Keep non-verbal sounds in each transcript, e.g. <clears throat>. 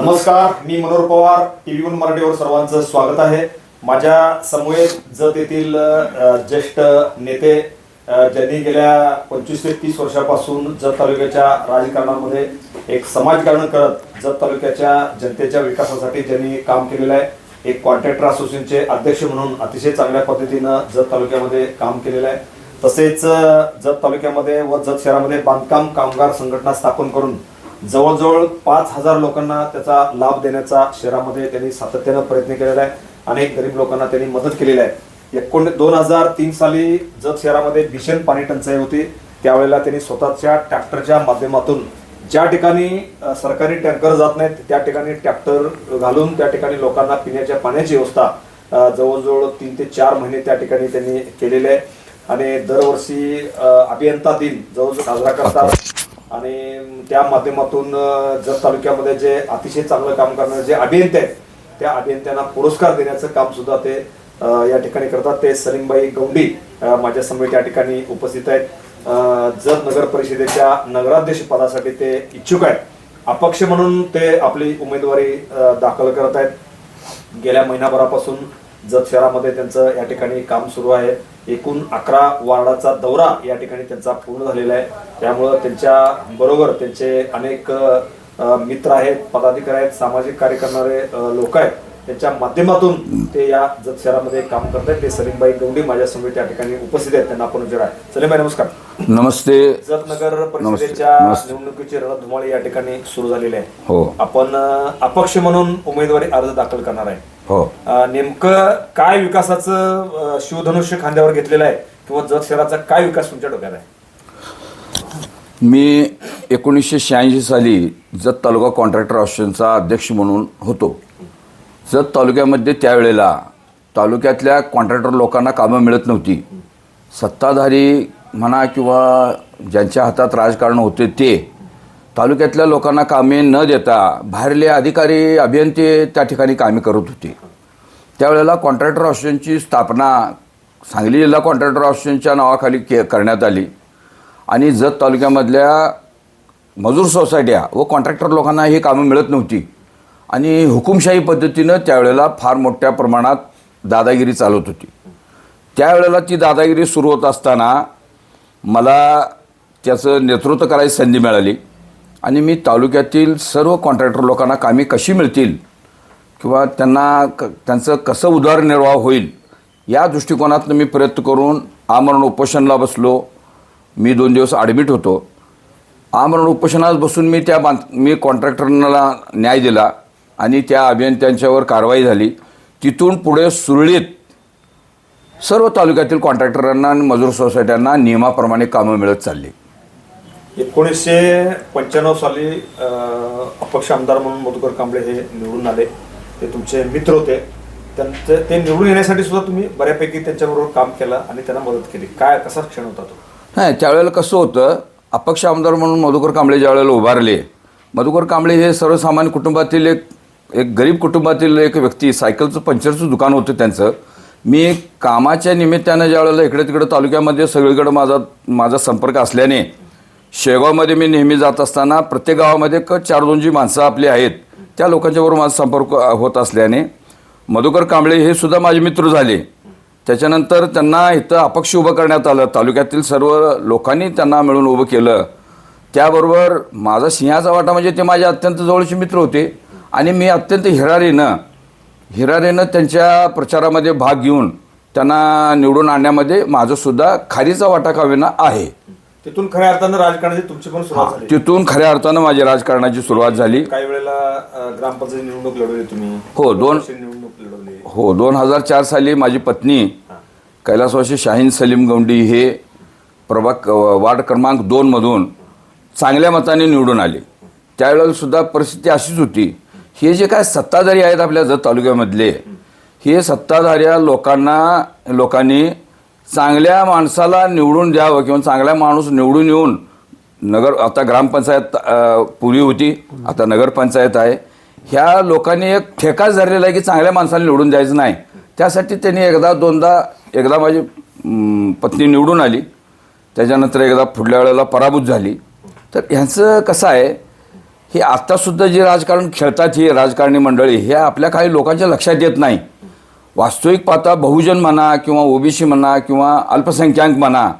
नमस्कार मी Manohar Pawar TV one मराठीवर सर्वांचं स्वागत आहे. माझ्या समवेत जत येथील ज्येष्ठ नेते ज्यांनी गेल्या पंचवीस ते तीस वर्षापासून जत तालुक्याच्या राजकारणामध्ये एक समाजकारण करत जत तालुक्याच्या जनतेच्या विकासासाठी ज्यांनी काम केलेलं आहे एक कॉन्ट्रॅक्टर असोसिएशनचे अध्यक्ष म्हणून अतिशय चांगल्या पद्धतीनं जत तालुक्यामध्ये काम केलेलं आहे. तसेच जत तालुक्यामध्ये व जत शहरामध्ये बांधकाम कामगार संघटना स्थापन करून जवळजवळ पाच हजार लोकांना त्याचा लाभ देण्याचा शहरामध्ये त्यांनी सातत्यानं प्रयत्न केलेला आहे. अनेक गरीब लोकांना त्यांनी मदत केलेली आहे. एकोण दोन हजार तीन साली जत शहरामध्ये भीषण पाणी टंचाई होती. त्यावेळेला त्यांनी स्वतःच्या ट्रॅक्टरच्या माध्यमातून ज्या ठिकाणी सरकारी टँकर जात नाहीत त्या ठिकाणी ट्रॅक्टर घालून त्या ठिकाणी लोकांना पिण्याच्या पाण्याची व्यवस्था जवळजवळ तीन ते चार महिने त्या ठिकाणी त्यांनी केलेले आहे. आणि दरवर्षी अभियंता दिन जवळजवळ साजरा करतात. आणि त्या माध्यमातून जत तालुक्यामध्ये जे अतिशय चांगलं काम करणारे जे अभियंते आहेत त्या अभियंत्यांना पुरस्कार देण्याचं काम सुद्धा ते या ठिकाणी करतात. ते सलीमबाई गौंडी माझ्यासमोर त्या ठिकाणी उपस्थित आहेत. जत नगर परिषदेच्या नगराध्यक्ष पदासाठी ते इच्छुक आहेत. अपक्ष म्हणून ते आपली उमेदवारी दाखल करत आहेत. गेल्या महिनाभरापासून जत शहरामध्ये त्यांचं या ठिकाणी काम सुरू आहे. एकूण अकरा वार्डाचा दौरा या ठिकाणी त्यांचा पूर्ण झालेला आहे. त्यामुळं त्यांच्या बरोबर त्यांचे अनेक मित्र आहेत पदाधिकारी आहेत सामाजिक कार्य करणारे लोक आहेत. त्यांच्या माध्यमातून ते या जत शहरामध्ये काम करत आहेत. ते सलीमबाई गौडी माझ्यासमोर त्या ठिकाणी उपस्थित आहेत. त्यांना आपण विचार आहे सलीमबाई नमस्कार. नमस्ते. जत नगर परिषदेच्या. निवडणुकीची रणधुमाळी या ठिकाणी सुरू झालेली आहे. हो. आपण अपक्ष म्हणून उमेदवारी अर्ज दाखल करणार आहे. हो. नेमकं काय विकासाचं शिवधनुष्य खांद्यावर घेतलेलं आहे किंवा जत शहराचा काय विकास तुमच्या डोक्यात आहे? मी एकोणीसशे शहाऐंशी साली जत तालुका कॉन्ट्रॅक्टर असोसिएशनचा अध्यक्ष म्हणून होतो. जत तालुक्यामध्ये त्यावेळेला तालुक्यातल्या कॉन्ट्रॅक्टर लोकांना कामं मिळत नव्हती. सत्ताधारी म्हणा किंवा ज्यांच्या हातात राजकारण होते ते तालुक्यातल्या लोकांना कामे न देता बाहेरले अधिकारी अभियंते त्या ठिकाणी कामे करत होते. त्यावेळेला कॉन्ट्रॅक्टर असोसिएशनची स्थापना सांगली जिल्हा कॉन्ट्रॅक्टर असोसिएशनच्या नावाखाली के करण्यात आली. आणि जत तालुक्यामधल्या मजूर सोसायट्या व कॉन्ट्रॅक्टर लोकांना ही कामं मिळत नव्हती. आणि हुकुमशाही पद्धतीनं त्यावेळेला फार मोठ्या प्रमाणात दादागिरी चालवत होती. त्यावेळेला ती दादागिरी सुरू होत असताना मला त्याचं नेतृत्व करायची संधी मिळाली. आणि मी तालुक्यातील सर्व कॉन्ट्रॅक्टर लोकांना कामे कशी मिळतील किंवा त्यांना क त्यांचं कसं उदरनिर्वाह होईल या दृष्टिकोनातनं मी प्रयत्न करून आमरण उपोषणला बसलो. मी दोन दिवस ॲडमिट होतो. आमरण उपोषणात बसून मी त्या बांध मी कॉन्ट्रॅक्टरला न्याय दिला आणि त्या अभियंत्यांच्यावर कारवाई झाली. तिथून पुढे सुरळीत सर्व तालुक्यातील कॉन्ट्रॅक्टरांना आणि मजूर सोसायट्यांना नियमाप्रमाणे कामं मिळत चालली. एकोणीसशे पंच्याण्णव साली अपक्ष आमदार म्हणून मधुकर कांबळे हे निवडून आले. ते तुमचे मित्र होते. त्यांचे ते निवडून येण्यासाठी सुद्धा तुम्ही बऱ्यापैकी त्यांच्याबरोबर काम केलं आणि त्यांना मदत केली. काय कसा क्षण होता तो? नाही त्यावेळेला कसं होतं अपक्ष आमदार म्हणून मधुकर कांबळे ज्यावेळेला उभारले मधुकर कांबळे हे सर्वसामान्य कुटुंबातील एक एक गरीब कुटुंबातील एक व्यक्ती सायकलचं पंक्चरचं दुकान होतं त्यांचं. मी कामाच्या निमित्तानं ज्यावेळेला इकडे तिकडे तालुक्यामध्ये सगळीकडे माझा माझा संपर्क असल्याने शेगावमध्ये मी नेहमी जात असताना प्रत्येक गावामध्ये क चार दोन जी माणसं आपली आहेत त्या लोकांच्याबरोबर माझा संपर्क होत असल्याने. मधुकर कांबळे हे सुद्धा माझे मित्र झाले. त्याच्यानंतर त्यांना इथं अपक्ष उभं करण्यात आलं. तालुक्यातील सर्व लोकांनी त्यांना मिळून उभं केलं. त्याबरोबर माझा सिंहाचा वाटा म्हणजे ते माझे अत्यंत जवळचे मित्र होते आणि मी अत्यंत हिरारीनं हिरारीनं त्यांच्या प्रचारामध्ये भाग घेऊन त्यांना निवडून आणण्यामध्ये माझंसुद्धा खारीचा वाटा कावेना आहे. तिथून खऱ्या अर्थानं राजकारणाची तुमची पण सुरुवात झाली. तिथून खऱ्या अर्थानं माझी राजकारणाची सुरुवात झाली. काही वेळेला अ, ग्रामपंचायत निवडणूक लढवली तुम्ही. हो, दोन- निवडणूक लढवली. हो दोन हजार चार साली माझी पत्नी कैलासवासी शाहीन सलीम गौंडी हे प्रभाग वार्ड क्रमांक दोनमधून चांगल्या मताने निवडून आले. त्यावेळेला सुद्धा परिस्थिती अशीच होती. हे जे काय सत्ताधारी आहेत आपल्या जत तालुक्यामधले हे सत्ताधाऱ्या लोकांना लोकांनी चांगल्या माणसाला निवडून द्यावं किंवा चांगला माणूस निवडून येऊन नगर आता ग्रामपंचायत पूर्वी होती आता नगरपंचायत आहे. ह्या लोकांनी एक ठेकाच धरलेला आहे की चांगल्या माणसाला निवडून द्यायचं नाही. त्यासाठी त्यांनी एकदा दोनदा एकदा माझी पत्नी निवडून आली. त्याच्यानंतर एकदा पुढल्या वेळेला पराभूत झाली. तर ह्यांचं कसं आहे हे आत्तासुद्धा जे राजकारण खेळतात ही राजकारणी मंडळी हे आपल्या काही लोकांच्या लक्षात येत नाही. वास्तविक पाहता बहुजन म्हणा किंवा ओबीसी म्हणा किंवा अल्पसंख्याक म्हणा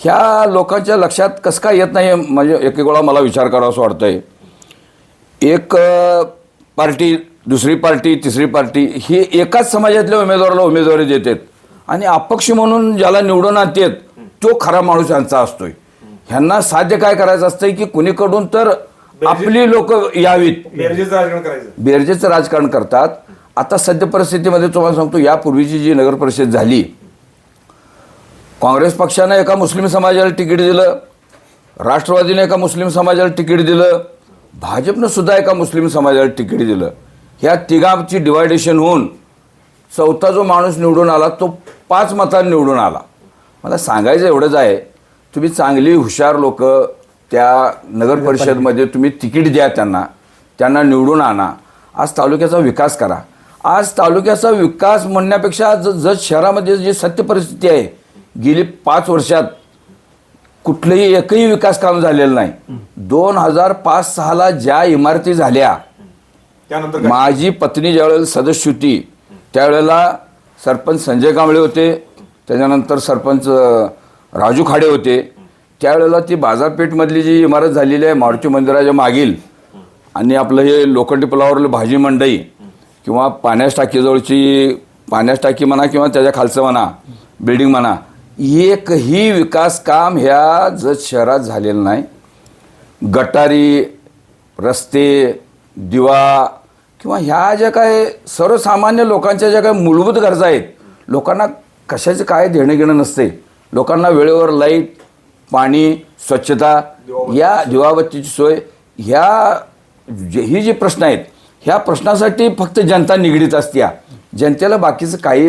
ह्या लोकांच्या लक्षात कसं काय येत नाही म्हणजे एक एक वेळा मला विचार करावा असं वाटतंय. एक पार्टी दुसरी पार्टी तिसरी पार्टी ही एकाच समाजातल्या उमेदवाराला उमेदवारी देतात. आणि अपक्ष म्हणून ज्याला निवडून आणतात तो खरा माणूस यांचा असतोय. ह्यांना साध्य काय करायचं असतंय की कुणीकडून तर आपली लोक यावीत. बेरजेचं राजकारण करायचं. बेरजेचं राजकारण करतात. आता सद्य परिस्थितीमध्ये तुम्हाला सांगतो यापूर्वीची जी नगर परिषद झाली काँग्रेस पक्षानं एका मुस्लिम समाजाला तिकीट दिलं राष्ट्रवादीने एका मुस्लिम समाजाला तिकीट दिलं भाजपनं सुद्धा एका मुस्लिम समाजाला तिकीट दिलं. ह्या तिघांची डिवायडेशन होऊन चौथा जो माणूस निवडून आला तो पाच मतांनी निवडून आला. मला सांगायचं एवढंच आहे तुम्ही चांगली हुशार लोक त्या नगर परिषदमध्ये तुम्ही तिकीट द्या त्यांना त्यांना निवडून आणा. आज तालुक्याचा विकास करा. आज तालुक्याचा विकास म्हणण्यापेक्षा ज जत शहरामध्ये जी सत्य परिस्थिती आहे गेली पाच वर्षात कुठलंही एकही विकास काम झालेलं नाही दोन हजार पाच सहाला ज्या इमारती झाल्या त्यानंतर काय? माझी पत्नी ज्यावेळेला सदस्य होती त्यावेळेला सरपंच संजय कांबळे होते त्याच्यानंतर सरपंच अ, राजू खाडे होते त्यावेळेला ती बाजारपेठमधली जी इमारत झालेली आहे मारुती मंदिराच्या मागील आणि आपलं हे लोखंडी पुलावरलं भाजी मंडई किंवा पाण्यास टाकीजवळची पाण्यास टाकी म्हणा किंवा त्याच्या खालचं म्हणा बिल्डिंग म्हणा एकही विकास काम ह्या जत शहरात झालेलं नाही. गटारी रस्ते दिवा किंवा ह्या ज्या काय सर्वसामान्य लोकांच्या ज्या काही मूलभूत गरजा आहेत लोकांना कशाचं काय देणं घेणं नसते. लोकांना वेळेवर लाइट पाणी स्वच्छता या दिवाबत्तीची सोय ह्या जे- ही जी प्रश्न आहेत ह्या प्रश्नासाठी फक्त जनता निगडीत असत्या जनतेला बाकीचं काही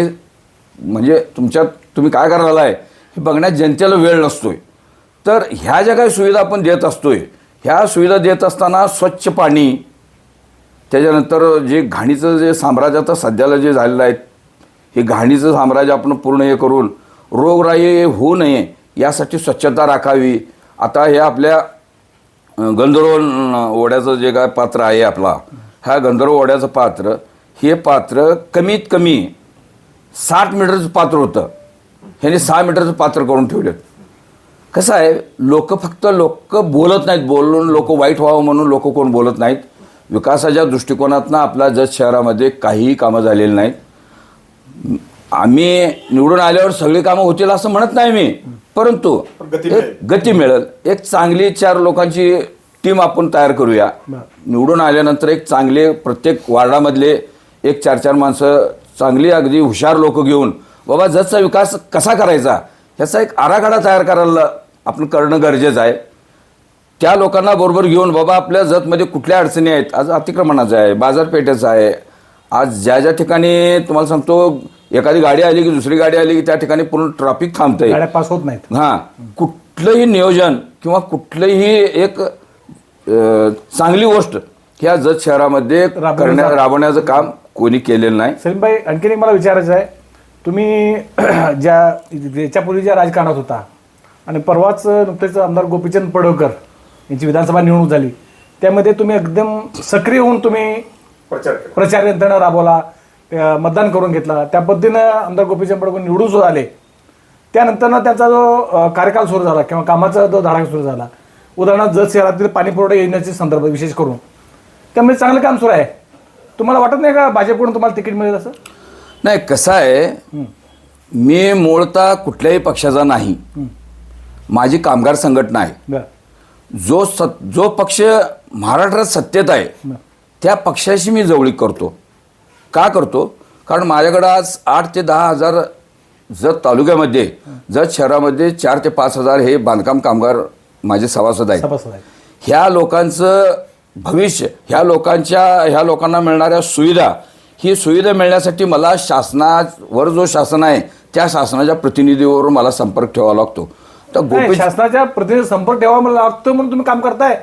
म्हणजे तुमच्यात तुम्ही काय करायला आहे हे बघण्यात जनतेला वेळ नसतोय. तर ह्या ज्या काही सुविधा आपण देत असतोय ह्या सुविधा देत असताना स्वच्छ पाणी त्याच्यानंतर जे घाणीचं जे साम्राज्य आता सध्याला जे झालेलं आहे हे घाणीचं साम्राज्य आपण पूर्ण हे करून रोगराई होऊ नये यासाठी स्वच्छता राखावी. आता हे आपल्या गंधर्व ओढ्याचं जे काय पात्र आहे आपला ह्या गंधर्व ओढ्याचं पात्र हे पात्र कमीत कमी साठ मीटरचं पात्र होतं. ह्याने सहा मीटरचं पात्र करून ठेवलेत. कसं आहे लोक फक्त लोक बोलत नाहीत बोलून लोक वाईट व्हावं म्हणून लोक कोण बोलत नाहीत. विकासाच्या दृष्टिकोनातनं आपल्या जत शहरामध्ये काहीही कामं झालेली नाहीत. आम्ही निवडून आल्यावर सगळी कामं होतील असं म्हणत नाही मी. परंतु गती एक. गती मिळेल. एक चांगली चार लोकांची टीम आपण तयार करूया. निवडून आल्यानंतर एक चांगले प्रत्येक वार्डामधले एक चार चार माणसं चांगली अगदी हुशार लोक घेऊन बाबा जतचा विकास कसा करायचा? ह्याचा एक आराखडा तयार करायला आपण करणं गरजेचं आहे. त्या लोकांना बरोबर घेऊन बाबा आपल्या जतमध्ये कुठल्या अडचणी आहेत? आज अतिक्रमणाचं आहे बाजारपेठेचं आहे. आज ज्या ज्या ठिकाणी तुम्हाला सांगतो एखादी गाडी आली की दुसरी गाडी आली की त्या ठिकाणी पूर्ण ट्रॅफिक थांबतंय. पास होत नाहीत. हां. कुठलंही नियोजन किंवा कुठलंही एक चांगली गोष्ट. ह्या जत शहरामध्ये राबवण्याचं- करण्या राबवण्याचं काम कोणी केलेलं नाही. सलीमभाई आणखीन एक मला विचारायचं आहे. तुम्ही <clears throat> ज्या याच्यापूर्वी ज्या राजकारणात होता आणि परवाच नुकतेच आमदार गोपीचंद पडळकर यांची विधानसभा निवडणूक झाली त्यामध्ये तुम्ही एकदम सक्रिय होऊन तुम्ही प्रचार. प्रचार यंत्रणा राबवला मतदान करून घेतला. त्या पद्धतीनं आमदार गोपीचंद पडळकर निवडून सुद्धा आले. त्यानंतर त्यांचा जो कार्यकाल सुरू झाला किंवा कामाचा जो धडाका सुरू झाला उदाहरणार्थ जत शहरातील पाणी पुरवठा योजनेचे संदर्भ विशेष करून. त्यामुळे चांगलं काम सुरू आहे. तुम्हाला वाटत नाही का भाजपकडून तुम्हाला तिकीट मिळेल असं? नाही कसं आहे मी मूळतः कुठल्याही पक्षाचा नाही. माझी कामगार संघटना आहे. जो सत जो पक्ष महाराष्ट्रात सत्तेत आहे त्या पक्षाशी मी जवळीक करतो. का करतो? कारण माझ्याकडं आज आठ ते दहा हजार जत तालुक्यामध्ये जत शहरामध्ये चार ते पाच हजार हे बांधकाम कामगार माझे सभासद आहेत. ह्या लोकांचं भविष्य ह्या लोकांच्या ह्या लोकांना मिळणाऱ्या सुविधा ही सुविधा मिळण्यासाठी मला शासनावर जो शासन आहे त्या शासनाच्या प्रतिनिधीवर मला संपर्क ठेवावा लागतो. तर गोपी शासनाच्या प्रतिनिधी संपर्क ठेवा मला लागतो म्हणून तुम्ही काम करताय?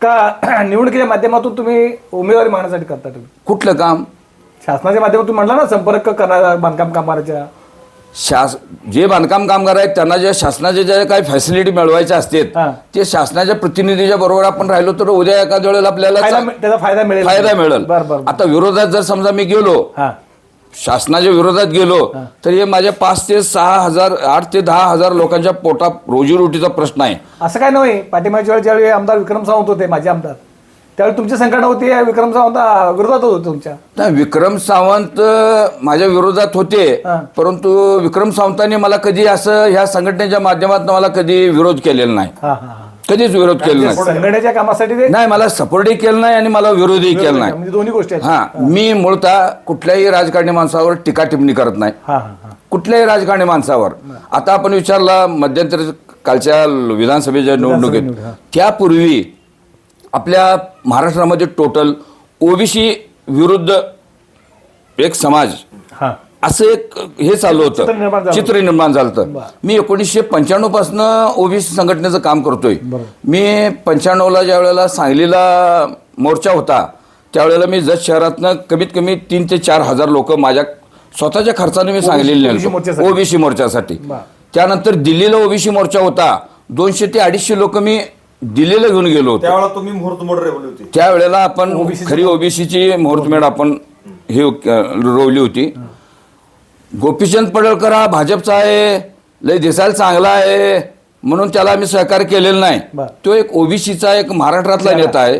का <clears throat> निवडणुकीच्या माध्यमातून तुम्ही उमेदवारी मागण्यासाठी करता तुम्ही? कुठलं काम? शासनाच्या माध्यमातून म्हणला ना संपर्क करणाऱ्या बांधकाम कामगाराच्या शास जे बांधकाम कामगार आहेत त्यांना ज्या शासनाच्या ज्या काही फॅसिलिटी मिळवायच्या हा. असतात ते शासनाच्या प्रतिनिधीच्या बरोबर आपण राहिलो तर उद्या एखाद्या वेळेला आपल्याला फायदा मिळ- त्याचा फायदा मिळेल. फायदा मिळेल. बर बर आता विरोधात जर समजा मी गेलो हा. शासनाच्या विरोधात गेलो तर हे माझ्या पाच ते सहा हजार आठ ते दहा हजार लोकांच्या पोटा रोजीरोटीचा प्रश्न आहे. असं काय नव्हे पाठिंबाच्या वेळी ज्यावेळी आमदार विक्रम सावंत होते माझे आमदार. त्यावेळी तुमची संकट होती विक्रम सावंत विरोधात होते तुमच्या. नाही विक्रम सावंत माझ्या विरोधात होते. परंतु विक्रम सावंतांनी मला कधी असं ह्या संघटनेच्या माध्यमातून मला कधी विरोध केलेला नाही. कधीच विरोध केला नाही. संघटनेच्या कामासाठी नाही मला सपोर्टही केलं नाही आणि मला विरोधही केला नाही. म्हणजे दोन्ही गोष्टी हा मी मूळतः कुठल्याही राजकारणी माणसावर टीका टिप्पणी करत नाही. कुठल्याही राजकारणी माणसावर. आता आपण विचारला मध्यंतरी कालच्या विधानसभेच्या निवडणुकीत निवडणूक. त्यापूर्वी आपल्या महाराष्ट्रामध्ये टोटल ओबीसी विरुद्ध एक समाज हा असं एक हे चालू चित्र निर्माण होतं झालं. चित्र निर्माण झालं होतं. मी एकोणीसशे पंच्याण्णवपासून ओबीसी संघटनेचं काम करतोय. मी पंच्याण्णवला ज्या वेळेला सांगलीला मोर्चा होता त्यावेळेला मी जत शहरातनं कमीत कमी तीन ते चार हजार लोक माझ्या स्वतःच्या खर्चाने मी सांगलीला OBC मोर्चासाठी. ओबीसी मोर्चासाठी. त्यानंतर दिल्लीला ओबीसी मोर्चा होता दोनशे ते अडीचशे लोक मी दिल्लीला घेऊन गेलो होतो. त्यावेळेला तुम्ही मुहूर्त मोड रेवली होती. त्यावेळेला आपण खरी ओबीसीची मुहूर्तमेढ आपण हे रोवली होती. गोपीचंद पडळकर हा भाजपचा आहे लय दिसायला चांगला आहे म्हणून त्याला आम्ही सहकार्य केलेलं नाही. तो एक ओबीसीचा एक महाराष्ट्रातला नेता आहे.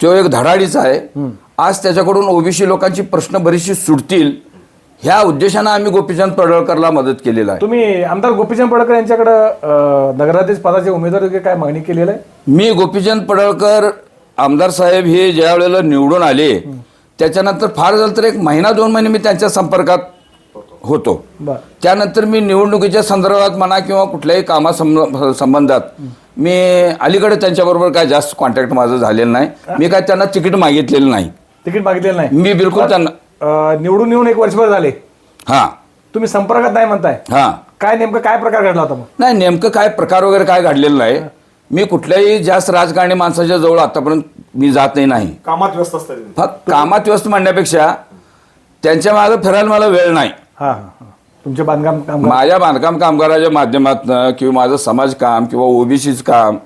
तो एक धडाडीचा आहे. आज त्याच्याकडून ओबीसी लोकांची प्रश्न बरीचशी सुटतील. ह्या उद्देशानं आम्ही गोपीचंद पडळकरला मदत केलेला आहे. तुम्ही आमदार गोपीचंद पडळकर यांच्याकडे नगराध्यक्ष पदाचे उमेदवार काय मागणी केलेलं आहे? मी गोपीचंद पडळकर आमदार साहेब हे ज्या वेळेला निवडून आले त्याच्यानंतर फार झालं तर एक महिना दोन महिने मी त्यांच्या संपर्कात होतो. त्यानंतर मी निवडणुकीच्या संदर्भात म्हणा किंवा कुठल्याही कामा संब- संबंधात मी अलीकडे त्यांच्याबरोबर काय जास्त कॉन्टॅक्ट माझं झालेलं नाही. मी काय त्यांना तिकीट मागितलेलं नाही. तिकीट मागितलेलं नाही. मी बिलकुल त्यांना अं, निवडून येऊन एक वर्षभर झाले. हां. तुम्ही संपर्कात नाही म्हणताय. हां. काय नेमकं काय प्रकार घडला होता मग? नाही नेमकं काय प्रकार वगैरे काय घडलेलं नाही. मी कुठल्याही जास्त राजकारणी माणसाच्या जवळ आतापर्यंत मी जात नाही नाही. कामात व्यस्त असतात. फक्त कामात व्यस्त म्हणण्यापेक्षा त्यांच्या मागे फिरायला मला वेळ नाही. हा हा हा. तुमचे बांधकाम काम माझ्या बांधकाम कामगाराच्या माध्यमातनं किंवा माझं समाज काम किंवा ओबीसीच काम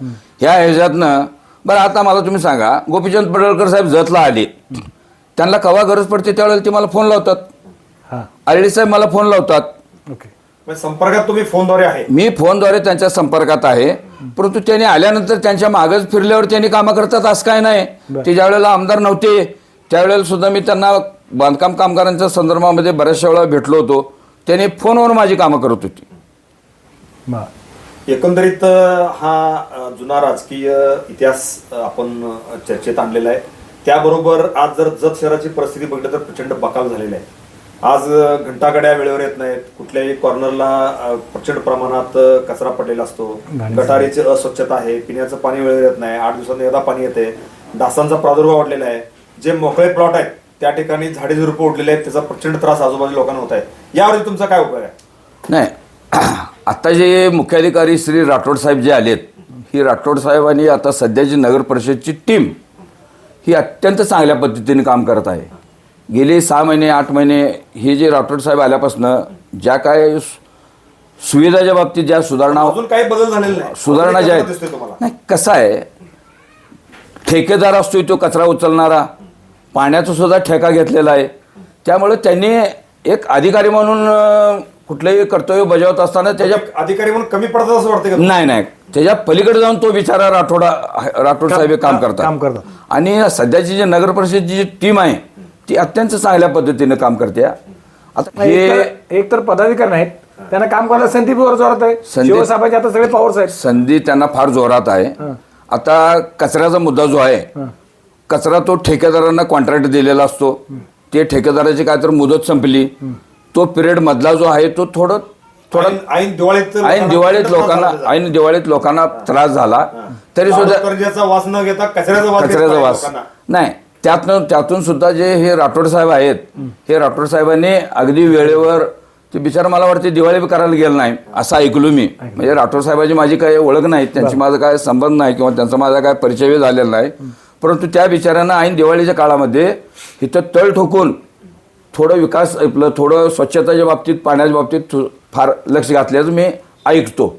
ह्या ह्याच्यातनं बरं आता मला तुम्ही सांगा गोपीचंद पडळकर साहेब जतला आले. त्यांना कवा गरज पडते त्यावेळेला ते मला फोन लावतात. हा. आरडी साहेब मला फोन लावतात. ओके. म्हणजे संपर्कात तुम्ही फोनद्वारे आहे? मी फोनद्वारे त्यांच्या संपर्कात आहे. परंतु त्यांनी आल्यानंतर त्यांच्या मागच फिरल्यावर त्यांनी कामं करतात असं काय नाही. ते ज्या वेळेला आमदार नव्हते त्यावेळेला सुद्धा मी त्यांना बांधकाम कामगारांच्या संदर्भामध्ये बऱ्याचशा वेळा भेटलो होतो. त्यांनी फोनवर माझी कामं करत होती. एकंदरीत अ, हा अ, जुना राजकीय इतिहास अ, आपण अ, चर्चेत आणलेला आहे. त्याबरोबर आज जर जत शहराची परिस्थिती बघितलं तर प्रचंड बकाल झालेली आहे आज घंटागाड्या वेळेवर येत नाहीत. कुठल्याही कॉर्नरला प्रचंड प्रमाणात कचरा पडलेला असतो. गटारीची अस्वच्छता आहे. पिण्याचं पाणी वेळेवर येत नाही. आठ दिवसांनी एकदा पाणी येते. डासांचा प्रादुर्भाव वाढलेला आहे. जे मोकळे प्लॉट आहेत त्या ठिकाणी झाडे झुडपं उडलेले आहेत. त्याचा प्रचंड त्रास आजूबाजू लोकांना होत आहे. यावरती तुमचा काय उपाय आहे? नाही. <clears throat> आता जे मुख्याधिकारी श्री राठोड साहेब जे आलेत ही राठोड साहेब आणि आता सध्याची नगर परिषदची टीम ही अत्यंत चांगल्या पद्धतीने काम करत आहे. गेले सहा महिने आठ महिने हे जे राठोड साहेब आल्यापासनं ज्या काय सुविधाच्या बाबतीत ज्या सुधारणा अजून काही बदल झालेला नाही. सुधारणा ज्या आहेत नाही कसं आहे? ठेकेदार असतोय तो कचरा उचलणारा. पाण्याचा सुद्धा ठेका घेतलेला आहे. त्यामुळे त्यांनी एक अधिकारी म्हणून कुठलंही कर्तव्य बजावत असताना त्याच्या अधिकारी म्हणून कमी पडतात असं वाटतं का नाही नाही. त्याच्या पलीकडे जाऊन तो बिचारा राठोडा राठोड साहेब हे काम करतात. काम करतात. आणि सध्याची जी नगर परिषदची जी टीम आहे ती अत्यंत चांगल्या पद्धतीने काम करते आता एक हे तर- एक तर पदाधिकारी नाहीत. त्यांना काम करायला संधी वर जोरात आहे. संधी- शिवसाहेबांचे आता सगळे पॉवर्स आहेत. संधी त्यांना फार जोरात आहे. आता कचऱ्याचा मुद्दा जो आहे कचरा तो ठेकेदारांना कॉन्ट्रॅक्ट दिलेला असतो. ते ठेकेदाराची काय तर मुदत संपली. तो पिरियड मधला जो आहे तो थोडं थोडा ऐन- ऐन दिवाळीत ऐन दिवाळीत लोकांना ऐन दिवाळीत लोकांना त्रास झाला. तरी सुद्धा कर्जाचा वास न घेता कचऱ्याचा वास कचऱ्याचा घेतला वास. लोकांना. नाही त्यातनं त्यातून सुद्धा जे हे राठोड साहेब आहेत हे राठोड साहेबांनी अगदी वेळेवर ते बिचारा मला वाटते दिवाळी बी करायला गेलं नाही असं ऐकलो मी. म्हणजे राठोड साहेबांची माझी काही ओळख नाही त्यांची माझा काय संबंध नाही किंवा त्यांचा माझा काय परिचय झालेला नाही. परंतु त्या बिचाऱ्यांना ऐन दिवाळीच्या काळामध्ये इथं तळ ठोकून थोडं विकास आपलं थोडं स्वच्छतेच्या बाबतीत पाण्याच्या बाबतीत फार लक्ष घातल्याचं मी ऐकतो.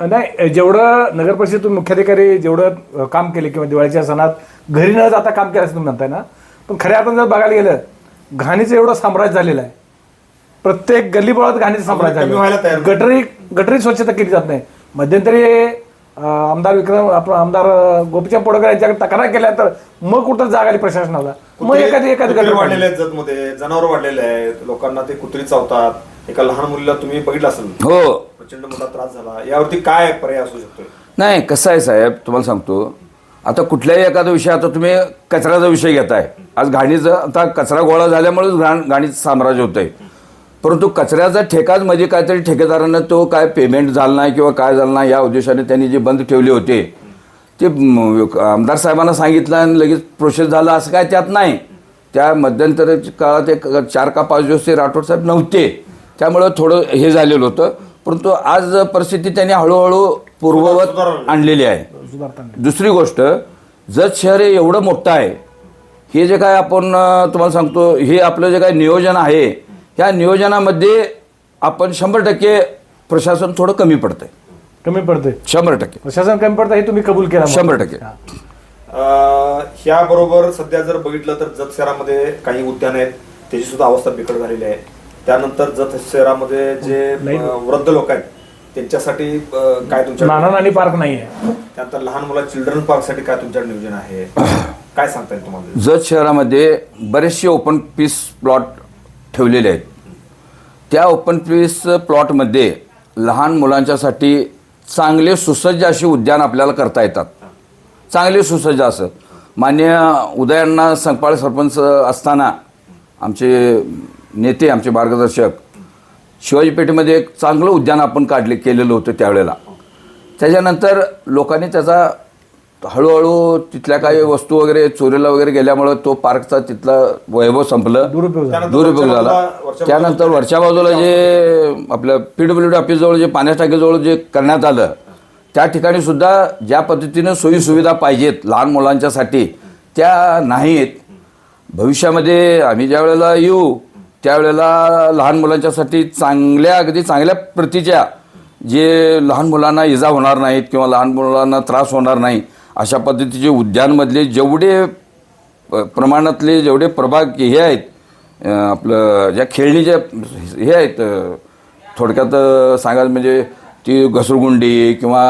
नाही जेवढं नगर परिषदेतून मुख्याधिकारी जेवढं काम केले किंवा दिवाळीच्या सणात घरी न जाता काम केलं असं तुम्ही म्हणताय ना? पण खऱ्या अर्थानं जर बघायला गेलं घाणीचं एवढं साम्राज्य झालेलं आहे. प्रत्येक गल्लीबोळात घाणीचं साम्राज्य आहे. गटरी गटरी स्वच्छता केली जात नाही. मध्यंतरी आमदार विक्रम आपला आमदार गोपीचंद पडोकर यांच्याकडे तक्रार केल्यानंतर मग कुठं जाग आली प्रशासनाला? मग एखादी एखादी कुत्री वाढलेले आहेत जतमध्ये. जनावर वाढलेले आहेत. लोकांना ते कुत्री चावतात. एका लहान मुलीला तुम्ही बघितलं असेल. हो. प्रचंड मोठा त्रास झाला. यावरती काय पर्याय असू शकतो नाही कसं आहे साहेब तुम्हाला सांगतो. आता कुठल्याही एखादा विषय आता तुम्ही कचऱ्याचा विषय घेताय. आज घाणीचं आता कचरा गोळा झाल्यामुळेच घाण घाणीचं साम्राज्य होतंय. परंतु कचऱ्याचा ठेकाच मध्ये काहीतरी ठेकेदारानं तो काय पेमेंट झालं नाही किंवा काय झालं नाही या उद्देशाने त्यांनी जे बंद ठेवले होते ते आमदार साहेबांना सांगितलं आणि लगेच प्रोसेस झालं असं काय त्यात नाही. त्या मध्यंतराच्या काळात एक चार का पाच दिवस ते राठोड साहेब नव्हते. त्यामुळं थोडं हे झालेलं होतं. परंतु आज परिस्थिती त्यांनी हळूहळू पूर्ववत आणलेली आहे. दुसरी गोष्ट जत शहर हे एवढं मोठं आहे हे जे काय आपण तुम्हाला सांगतो हे आपलं जे काय नियोजन आहे ह्या नियोजनामध्ये आपण शंभर टक्के प्रशासन थोडं कमी पडतंय. कमी पडते शंभर टक्के. प्रशासन कमी पडतं हे तुम्ही कबूल केला. शंभर टक्के. ह्या बरोबर सध्या जर बघितलं तर जत शहरामध्ये काही उद्यान आहेत त्याची सुद्धा अवस्था बिकट झालेली आहे. त्यानंतर जत शहरामध्ये जे अं, वृद्ध लोक आहेत त्यांच्यासाठी अं, काय तुमच्या नाना नानी पार्क नाहीये त्यानंतर लहान मुला चिल्ड्रन पार्कसाठी काय तुमच्या नियोजन आहे? <coughs> काय सांगता येईल तुम्हाला? जत शहरामध्ये बरेचसे ओपन पीस प्लॉट ठेवलेले आहेत. त्या ओपन प्लेस प्लॉटमध्ये लहान मुलांच्यासाठी चांगले सुसज्ज असे उद्यान आपल्याला करता येतात. चांगले सुसज्ज असं. मान्य उदयांना संपाळ सरपंच असताना आमचे नेते आमचे मार्गदर्शक शिवाजी पेठेमध्ये एक चांगलं उद्यान आपण काढले केलेलं होतं त्यावेळेला. त्याच्यानंतर लोकांनी त्याचा हळूहळू तिथल्या काही वस्तू वगैरे चोरीला वगैरे गेल्यामुळं तो पार्कचा तिथला वैभव संपलं. दुरुपयोग झाला. त्यानंतर वरच्या बाजूला- जे आपलं पीडब्ल्यू डी ऑफिसजवळ जे पाण्याच्या टाकीजवळ जे करण्यात आलं त्या ठिकाणी सुद्धा ज्या पद्धतीनं सोयी सुविधा पाहिजेत लहान मुलांच्यासाठी त्या नाहीत. भविष्यामध्ये आम्ही ज्या वेळेला येऊ त्यावेळेला लहान मुलांच्यासाठी चांगल्या अगदी चांगल्या प्रतीच्या जे लहान मुलांना इजा होणार नाहीत किंवा लहान मुलांना त्रास होणार नाही अशा पद्धतीचे उद्यानमधले जेवढे प्रमाणातले जेवढे प्रभाग हे आहेत आपलं ज्या खेळणीच्या हे आहेत थोडक्यात सांगायचं म्हणजे ती घसरगुंडी किंवा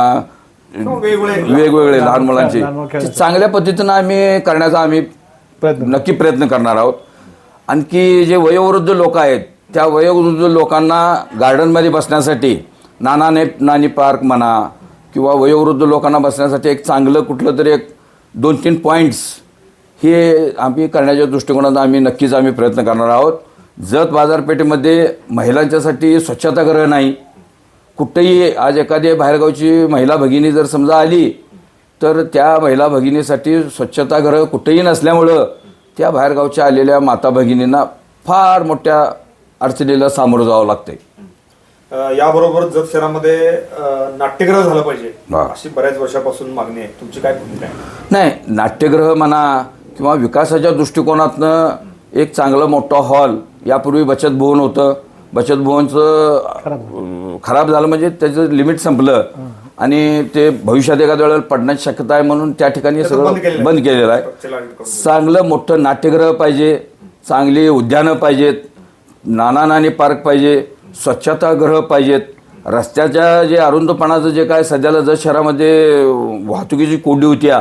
वेगवेगळे. वेगवेगळे लहान मुलांचे. चांगल्या पद्धतीनं आम्ही करण्याचा आम्ही प्रयत्न नक्की प्रयत्न करणार आहोत. आणखी जे वयोवृद्ध लोक आहेत त्या वयोवृद्ध लोकांना गार्डनमध्ये बसण्यासाठी नाना ने नानी पार्क म्हणा किंवा वयोवृद्ध लोकांना बसण्यासाठी एक चांगलं कुठलं तरी एक दोन तीन पॉईंट्स हे आम्ही करण्याच्या दृष्टिकोनात आम्ही नक्कीच आम्ही प्रयत्न करणार आहोत. जत बाजारपेठेमध्ये महिलांच्यासाठी स्वच्छतागृह नाही. कुठेही आज एखादी बाहेरगावची महिला भगिनी जर समजा आली तर त्या महिला भगिनीसाठी स्वच्छतागृह कुठेही नसल्यामुळं त्या बाहेरगावच्या आलेल्या माता भगिनींना फार मोठ्या अडचणीला सामोरं जावं लागतं आहे याबरोबर जत शहरामध्ये अं, नाट्यगृह झालं पाहिजे. अशी बऱ्याच वर्षापासून मागणी आहे. तुमची काय भूमिका आहे? नाही नाट्यगृह म्हणा किंवा विकासाच्या दृष्टिकोनातनं एक चांगलं मोठं हॉल यापूर्वी बचत भवन होतं. बचत भवनचं खराब झालं. म्हणजे त्याचं लिमिट संपलं. आणि ते भविष्यात एखाद्या वेळेला पडण्याची शक्यता आहे म्हणून त्या ठिकाणी त्याचं बंद केलेलं सगळं आहे. बंद केलेलं आहे. चांगलं मोठं नाट्यगृह पाहिजे चांगली उद्यानं पाहिजेत नाना नानी पार्क पाहिजे स्वच्छतागृह पाहिजेत. रस्त्याच्या जे अरुंदपणाचं जे काय सध्याला जर शहरामध्ये वाहतुकीची कोंडी होत्या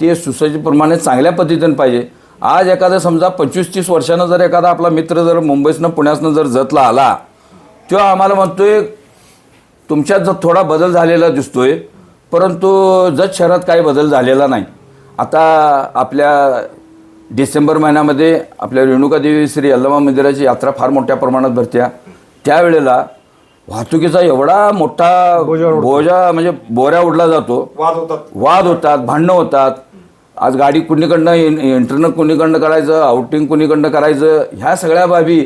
ते सुसज्जप्रमाणे चांगल्या पद्धतीनं पाहिजे. आज एखादा समजा पंचवीस तीस वर्षानं जर एखादा आपला मित्र जर मुंबईसनं पुण्यासनं जर जतला आला तेव्हा आम्हाला म्हणतोय तुमच्यात जर थोडा बदल झालेला दिसतोय परंतु जत शहरात काही बदल झालेला नाही. आता आपल्या डिसेंबर महिन्यामध्ये आपल्या रेणुकादेवी श्री अल्लमा मंदिराची यात्रा फार मोठ्या प्रमाणात भरत्या. त्यावेळेला वाहतुकीचा एवढा मोठा बोजा म्हणजे बोऱ्या उडला जातो. वाद होतात. वाद होतात भांडणं होतात. आज गाडी कुणीकडनं इंटरनल कुणीकडनं करायचं आउटिंग कुणीकडनं करायचं ह्या सगळ्या बाबी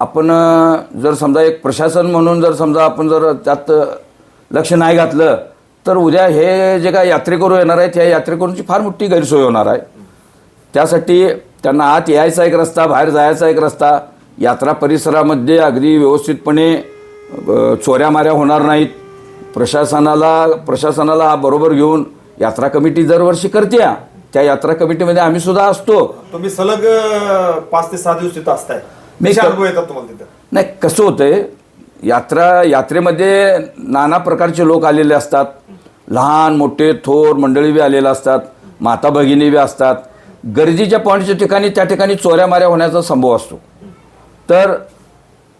आपण जर समजा एक प्रशासन म्हणून जर समजा आपण जर त्यात लक्ष नाही घातलं तर उद्या हे जे काय यात्रेकरू येणार आहेत ह्या यात्रेकरूंची फार मोठी गैरसोय होणार आहे. त्यासाठी त्यांना आत यायचा एक रस्ता बाहेर जायचा एक रस्ता यात्रा परिसरामध्ये अगदी व्यवस्थितपणे चोऱ्या माऱ्या होणार नाहीत. प्रशासनाला प्रशासनाला हा बरोबर घेऊन यात्रा कमिटी दरवर्षी करते. त्या यात्रा कमिटीमध्ये आम्ही सुद्धा असतो. तुम्ही सलग पाच ते सहा दिवस तिथं असताय. मी येतात तुम्हाला तिथं? नाही कसं होतंय यात्रा यात्रेमध्ये नाना प्रकारचे लोक आलेले असतात. लहान मोठे थोर मंडळी बी आलेले असतात. माता भगिनी बी असतात. गरजेच्या पॉईंटच्या ठिकाणी त्या ठिकाणी चोऱ्या माऱ्या होण्याचा संभव असतो. तर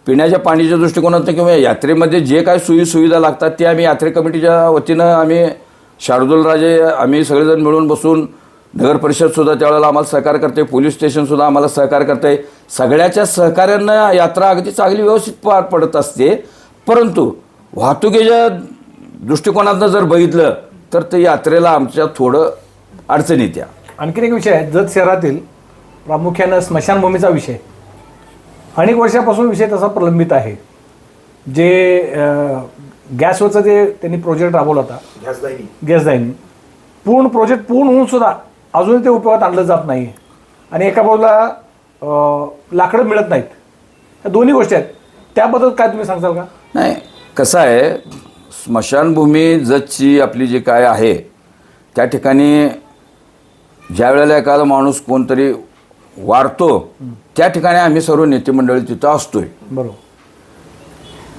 पिण्याच्या पाण्याच्या दृष्टिकोनातून किंवा यात्रेमध्ये जे काय सोयी सुविधा लागतात ते आम्ही यात्रे कमिटीच्या वतीनं आम्ही शार्दूलराजे आम्ही सगळेजण मिळून बसून नगर परिषदसुद्धा त्यावेळेला आम्हाला सहकार करते पोलीस स्टेशनसुद्धा आम्हाला सहकार करते. सगळ्याच्या सहकार्यानं यात्रा अगदी चांगली व्यवस्थित पार पडत असते. परंतु वाहतुकीच्या दृष्टिकोनातनं जर बघितलं तर ते यात्रेला आमच्या थोडं अडचणीत येत्या आणखीन एक विषय आहे जत शहरातील प्रामुख्यानं स्मशानभूमीचा विषय. अनेक वर्षापासून विषय तसा प्रलंबित आहे. जे गॅसवरचं जे त्यांनी प्रोजेक्ट राबवला होता. गॅस दाहिनी गॅस जाईन पूर्ण प्रोजेक्ट पूर्ण होऊन सुद्धा अजूनही ते उपयोगात आणलं जात नाही आणि एका बाजूला लाकडं मिळत नाहीत. या दोन्ही गोष्टी आहेत. त्याबद्दल काय तुम्ही सांगताल का? नाही कसं आहे स्मशानभूमी जतची आपली जी काय आहे त्या ठिकाणी ज्या वेळेला एखादा माणूस कोणतरी वारतो त्या ठिकाणी आम्ही सर्व नेते मंडळी तिथं असतोय. बरोबर.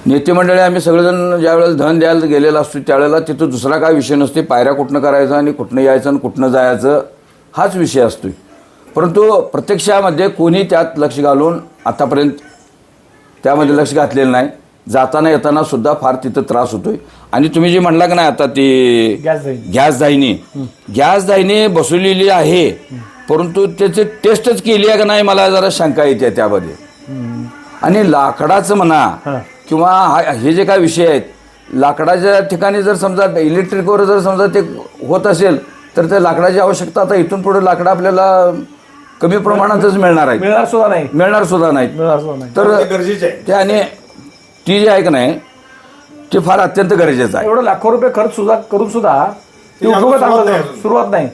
नेते मंडळी आम्ही सगळेजण ज्या वेळेला धन द्यायला गेलेला असतो त्यावेळेला तिथं दुसरा काय विषय नसते. पायऱ्या कुठनं करायचं आणि कुठनं यायचं आणि कुठनं जायचं हाच विषय असतोय. परंतु प्रत्यक्षामध्ये कोणी त्यात लक्ष घालून आतापर्यंत त्यामध्ये लक्ष घातलेलं नाही. जाताना येताना सुद्धा फार तिथं त्रास होतोय. आणि तुम्ही जे म्हणला का नाही आता ती गॅस दाहिनी. गॅस दाहिनी बसवलेली आहे. परंतु त्याची टेस्टच केली आहे का नाही मला जरा शंका येते त्यामध्ये. आणि लाकडाचं म्हणा हां. किंवा हा- हे जे काय विषय आहेत लाकडाच्या ठिकाणी जर समजा इलेक्ट्रिकवर जर समजा ते होत असेल तर त्या लाकडाची आवश्यकता आता इथून पुढे लाकडं आपल्याला कमी प्रमाणातच मिळणार आहे मिळणार सुद्धा नाही. मिळणार सुद्धा नाहीत. मिळणार सुद्धा नाही. तर ते गरजेचे ते आणि ती जी आहे का नाही ते फार अत्यंत गरजेचं आहे. एवढं लाखो रुपये खर्च सुद्धा करून सुद्धा सुरुवात नाही जात- अजून. सुरुवात नाही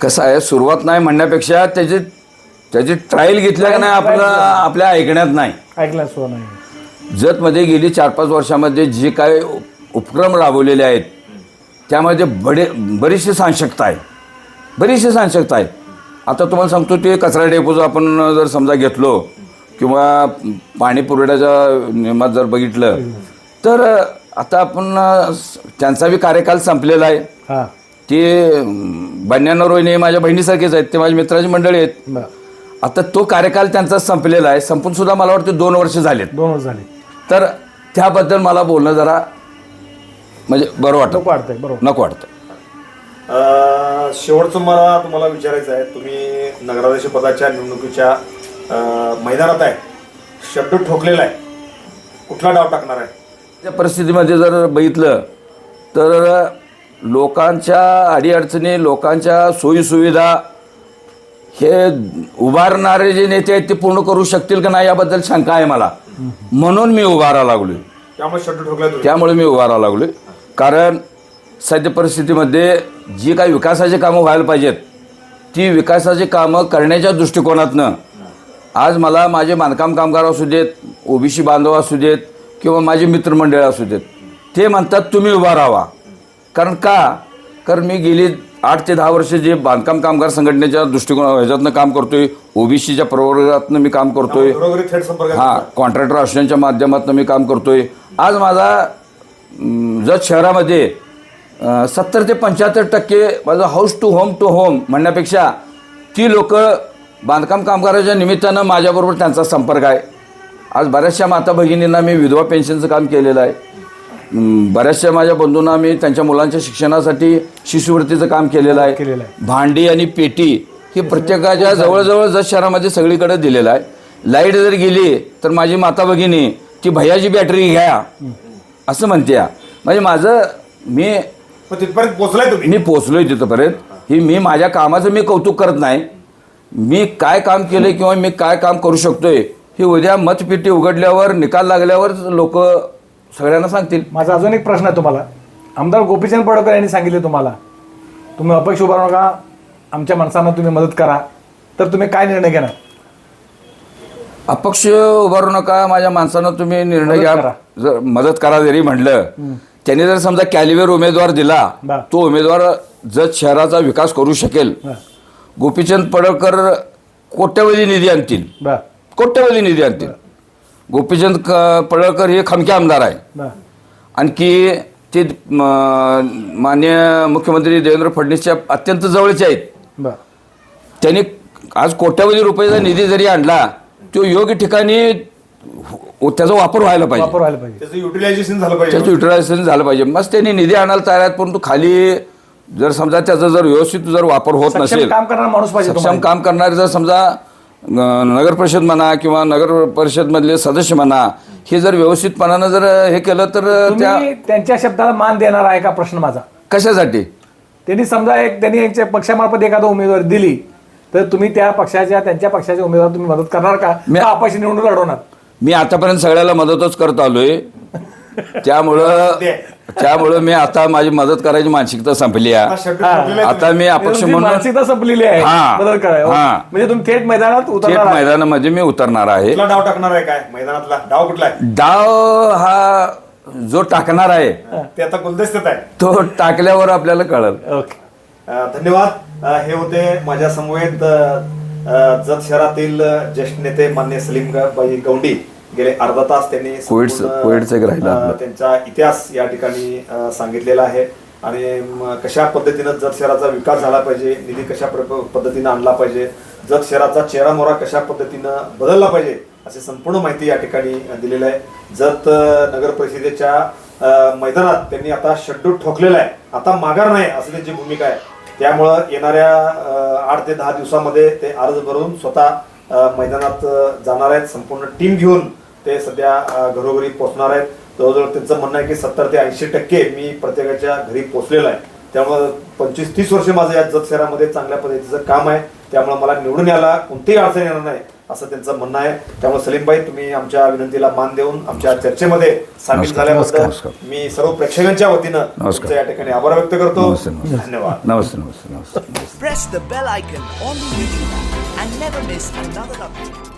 कसं आहे सुरुवात नाही म्हणण्यापेक्षा त्याची त्याची ट्रायल घेतल्या का नाही आपलं आपल्या ऐकण्यात नाही. ऐकलं सुद्धा नाही. जतमध्ये गेली चार पाच वर्षामध्ये जे काय उपक्रम राबवलेले आहेत त्यामध्ये बडे बरीचशी साशक्ता आहे. बरीचशी साशक्ता आहे. आता तुम्हाला सांगतो ते कचरा डेपोचं आपण जर समजा घेतलो किंवा पाणी पुरवठ्याच्या नियमात जर बघितलं तर आता आपण त्यांचा बी कार्यकाल संपलेला आहे. हां. ते बन्यानं रोहिणी माझ्या बहिणीसारखेच आहेत. ते माझ्या मित्राची मंडळी आहेत. आता तो कार्यकाल त्यांचा संपलेला आहे. संपून सुद्धा मला वाटतं दोन वर्ष झालेत. दोन वर्ष झाले. तर त्याबद्दल मला बोलणं जरा म्हणजे बरं वाटत. नको वाटतंय बरोबर. नको वाटतं अं, शेवटचं मला तुम्हाला विचारायचं आहे. तुम्ही नगराध्यक्ष पदाच्या निवडणुकीच्या अं, मैदानात आहे. शेड्यूल ठोकलेला आहे. कुठला डाव टाकणार आहे? त्या परिस्थितीमध्ये जर बघितलं तर लोकांच्या अडीअडचणी लोकांच्या सोयीसुविधा हे उभारणारे जे नेते आहेत ते पूर्ण करू शकतील का नाही याबद्दल शंका आहे मला. म्हणून मी उभारा लागलोय. त्यामुळे त्यामुळे मी उभारा लागलोय. कारण सध्या परिस्थितीमध्ये जी काही विकासाची कामं व्हायला पाहिजेत ती विकासाची कामं करण्याच्या दृष्टिकोनातनं आज मला माझे बांधकाम कामगार असू देत ओबीसी बांधव असू देत किंवा माझे मित्रमंडळ असू देत ते म्हणतात तुम्ही उभा राहावा कारण का? कारण मी गेली आठ ते दहा वर्ष जे बांधकाम कामगार संघटनेच्या दृष्टिकोन ह्याच्यातनं काम करतोय ओबीसीच्या प्रवर्गातनं मी काम करतोय. हा कॉन्ट्रॅक्टर असण्याच्या माध्यमातून मी काम करतोय. आज माझा जत शहरामध्ये सत्तर ते पंच्याहत्तर टक्के माझं house to home to home म्हणण्यापेक्षा ती लोक बांधकाम कामगाराच्या निमित्तानं माझ्याबरोबर त्यांचा संपर्क आहे. आज बऱ्याचशा माता भगिनींना मी विधवा पेन्शनचं काम केलेलं आहे. बऱ्याचशा माझ्या बंधूंना मी त्यांच्या मुलांच्या शिक्षणासाठी शिष्यवृत्तीचं काम केलेलं आहे. केलेलं आहे. भांडी आणि पेटी ही प्रत्येकाच्या जवळजवळ जत शहरामध्ये सगळीकडे दिलेलं आहे. लाइट जर गेली तर माझी माता भगिनी ती भैयाची बॅटरी घ्या. असं म्हणते या. म्हणजे माझं मी तिथपर्यंत पोहोचलाय तुम्ही? मी पोचलोय तिथंपर्यंत. ही मी माझ्या कामाचं मी कौतुक करत नाही. मी काय काम केलं किंवा मी काय काम करू शकतोय हे उद्या मतपेटी उघडल्यावर निकाल लागल्यावर लोक सगळ्यांना सांगतील. माझा अजून एक प्रश्न आहे तुम्हाला. आमदार गोपीचंद पडळकर यांनी सांगितले तुम्हाला तुम्ही अपक्ष उभा राहू नका आमच्या माणसांना तुम्ही मदत करा तर तुम्ही काय निर्णय घेणार? अपक्ष उभारू नका माझ्या माणसानं तुम्ही निर्णय घ्या. करा. जर मदत करा जरी म्हणलं त्यांनी जर समजा कॅलिवेर उमेदवार दिला. तो उमेदवार जत शहराचा विकास करू शकेल. गोपीचंद पडळकर कोट्यवधी निधी आणतील. बर कोट्यवधी निधी आणतील. गोपीचंद क- पडळकर हे खमके आमदार आहे. बर. आणखी ते म, मान्य मुख्यमंत्री देवेंद्र फडणवीसच्या अत्यंत जवळचे आहेत. बर. त्यांनी आज कोट्यावधी रुपयाचा निधी जरी आणला तो योग्य ठिकाणी हो- त्याचा वापर व्हायला पाहिजे. वापर व्हायला पाहिजे. त्याचं युटिलायझेशन झालं पाहिजे. त्याचं युटिलायझेशन झालं पाहिजे. मस्त त्यांनी निधी आणायला तयार आहेत परंतु खाली जर समजा त्याचा जर व्यवस्थित जर वापर होत सक्षम नसेल काम करणारा माणूस पाहिजे सक्षम तुम्हाला. काम करणारे जर समजा नगर परिषद म्हणा किंवा नगर परिषद मधले सदस्य म्हणा हे जर व्यवस्थितपणानं जर हे केलं तर त्या तुम्ही त्यांच्या शब्दाला मान देणार आहे का प्रश्न माझा? कशासाठी? त्यांनी समजा एक त्यांनी यांच्या पक्षामार्फत एखादा उमेदवार दिली तर तुम्ही त्या पक्षाच्या त्यांच्या पक्षाच्या उमेदवार तुम्ही मदत करणार का? मी- का अपक्ष निवडणूक लढवणार? मी आतापर्यंत सगळ्याला मदतच करत आलोय. <laughs> त्यामुळं त्यामुळं मी आता माझी मदत करायची मानसिकता संपली आता आहे. हा. आता मी अपक्ष म्हणून मानसिकता संपलेली आहे. हा. कराय हा. म्हणजे तुम्ही थेट मैदानात थेट उतरणार. मैदानामध्ये मी उतरणार आहे. कुठला डाव टाकणार आहे काय? मैदानातला. डाव कुठला आहे? डाव हा जो टाकणार आहे ते आता गुलदस्त्यात आहे. तो टाकल्यावर आपल्याला कळल. ओके. अ, धन्यवाद. अ, हे होते माझ्या समवेत अ, अ, जत शहरातील अ, ज्येष्ठ नेते मान्य सलीम ग- बाई गौंडी. गेले अर्धा तास त्यांनी कोविड- संपूर्ण, कोविडचं एक राहिलं अ, आपलं. त्यांचा इतिहास या ठिकाणी अ, सांगितलेला आहे. आणि म, कशा पद्धतीनं जत शहराचा विकास झाला पाहिजे निधी कशा प्र- पद्धतीनं आणला पाहिजे जत शहराचा चेहरा मोहरा कशा पद्धतीनं बदलला पाहिजे अशी संपूर्ण माहिती या ठिकाणी दिलेली आहे. जत अ, नगर परिषदेच्या अ, मैदानात त्यांनी आता शेड्यूल ठोकलेला आहे. आता माघार नाही असं त्यांची भूमिका आहे. त्यामुळं येणाऱ्या अ, आठ ते दहा दिवसामध्ये ते अर्ज भरून स्वतः अ, मैदानात अ, जाणार आहेत. संपूर्ण टीम घेऊन ते सध्या घरोघरी पोहोचणार आहेत. जवळजवळ त्यांचं म्हणणं आहे की सत्तर ते ऐंशी टक्के मी प्रत्येकाच्या घरी पोहोचलेलो आहे. त्यामुळं पंचवीस तीस वर्ष माझं या जत शहरामध्ये चांगल्या पद्धतीचं काम आहे. त्यामुळे मला निवडून यायला कोणतीही अडचण येणार नाही असं त्यांचं म्हणणं आहे. त्यामुळे सलीमबाई तुम्ही आमच्या विनंतीला मान देऊन आमच्या चर्चेमध्ये सामील झाल्याबद्दल. मी सर्व प्रेक्षकांच्या वतीनं या ठिकाणी आभार व्यक्त करतो. धन्यवाद. नमस्ते नमस्ते YouTube and never miss another update.